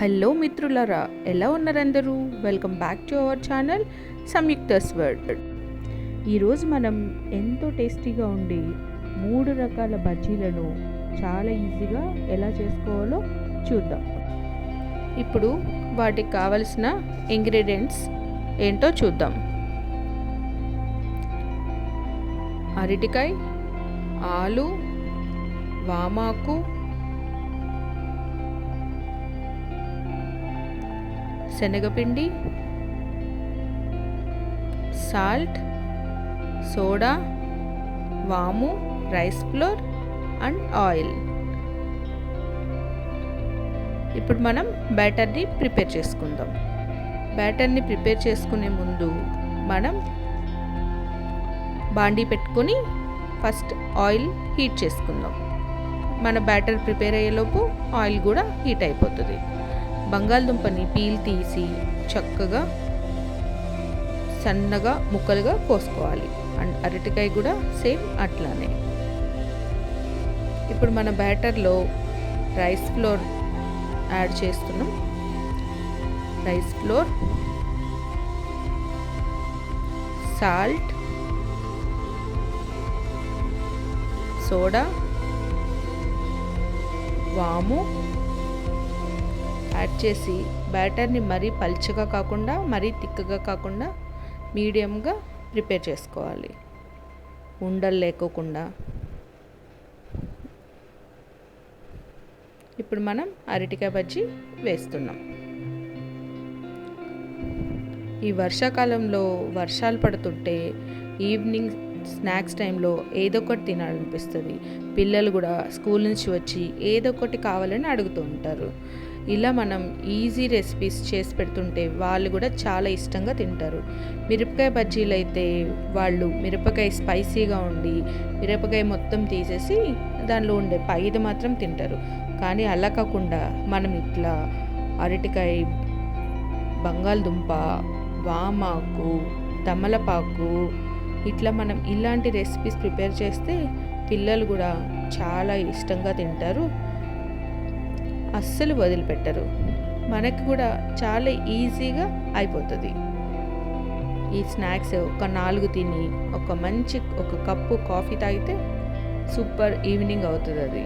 Hello మిత్రులారా ఎలా ఉన్నారందరూ? Welcome back to our channel Samyukta's world ఈరోజు మనం ఎంతో టేస్టీగా ఉండే మూడు రకాల బజ్జీలను చాలా ఈజీగా ఎలా చేసుకోవాలో చూద్దాం. ఇప్పుడు వాటికి కావలసిన ఇంగ్రీడియంట్స్ ఏంటో చూద్దాం. అరటికాయ ఆలు వామాకు శనగపిండి సాల్ట్ సోడా వాము రైస్ ఫ్లోర్ అండ్ ఆయిల్. ఇప్పుడు మనం బ్యాటర్ని ప్రిపేర్ చేసుకుందాం. బ్యాటర్ని ప్రిపేర్ చేసుకునే ముందు మనం బాండీ పెట్టుకొని ఫస్ట్ ఆయిల్ హీట్ చేసుకుందాం. మన బ్యాటర్ ప్రిపేర్ అయ్యేలోపు ఆయిల్ కూడా హీట్ అయిపోతుంది. బంగాళదుంపని పీల్ తీసి చక్కగా సన్నగా ముక్కలుగా కోసుకోవాలి. అండ్ అరటికాయ కూడా సేమ్ అట్లానే. ఇప్పుడు మన బ్యాటర్లో రైస్ ఫ్లోర్ యాడ్ చేస్తున్నాం. రైస్ ఫ్లోర్ సాల్ట్ సోడా వాము యాడ్ చేసి బ్యాటర్ని మరీ పల్చగా కాకుండా మరీ తిక్కగా కాకుండా మీడియంగా ప్రిపేర్ చేసుకోవాలి. ఉండలు లేకోకుండా. ఇప్పుడు మనం అరటికాయ బజ్జీ వేస్తున్నాం. ఈ వర్షాకాలంలో వర్షాలు పడుతుంటే ఈవినింగ్ స్నాక్స్ టైంలో ఏదో ఒకటి తినాలనిపిస్తుంది. పిల్లలు కూడా స్కూల్ నుంచి వచ్చి ఏదో ఒకటి కావాలని అడుగుతూ ఉంటారు. ఇలా మనం ఈజీ రెసిపీస్ చేసి పెడుతుంటే వాళ్ళు కూడా చాలా ఇష్టంగా తింటారు. మిరపకాయ బజ్జీలు అయితే వాళ్ళు మిరపకాయ స్పైసీగా ఉండి మిరపకాయ మొత్తం తీసేసి దానిలో ఉండే పైది మాత్రం తింటారు. కానీ అలా కాకుండా మనం ఇట్లా అరటికాయ బంగాళదుంప వామాకు తమలపాకు ఇట్లా మనం ఇలాంటి రెసిపీస్ ప్రిపేర్ చేస్తే పిల్లలు కూడా చాలా ఇష్టంగా తింటారు. అస్సలు వదిలిపెట్టరు. మనకి కూడా చాలా ఈజీగా అయిపోతుంది. ఈ స్నాక్స్ ఒక నాలుగు తిని ఒక మంచి ఒక కప్పు కాఫీ తాగితే సూపర్ ఈవినింగ్ అవుతుంది అది.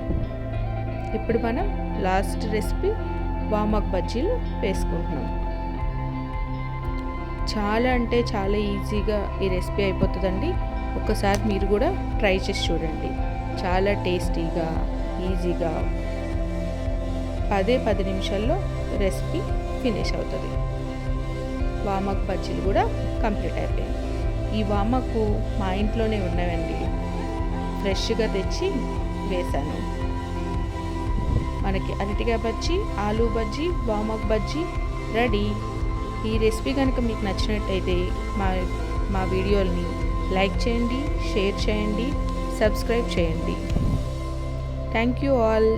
ఇప్పుడు మనం లాస్ట్ రెసిపీ వామక్ బజ్జీలు వేసుకుంటున్నాం. చాలా అంటే చాలా ఈజీగా ఈ రెసిపీ అయిపోతుందండి. ఒకసారి మీరు కూడా ట్రై చేసి చూడండి. చాలా టేస్టీగా ఈజీగా పదే పది నిమిషాల్లో రెసిపీ ఫినిష్ అవుతుంది. వామక్ బజ్జీలు కూడా కంప్లీట్ అయిపోయాయి. ఈ వామకు మా ఇంట్లోనే ఉన్నవండి. ఫ్రెష్గా తెచ్చి వేశాను. మనకి అరటికాయ బజ్జీ ఆలూ బజ్జీ వామక్ బజ్జీ రెడీ. ఈ రెసిపీ కనుక మీకు నచ్చినట్టయితే మా మా వీడియోల్ని లైక్ చేయండి షేర్ చేయండి సబ్స్క్రైబ్ చేయండి. Thank you all.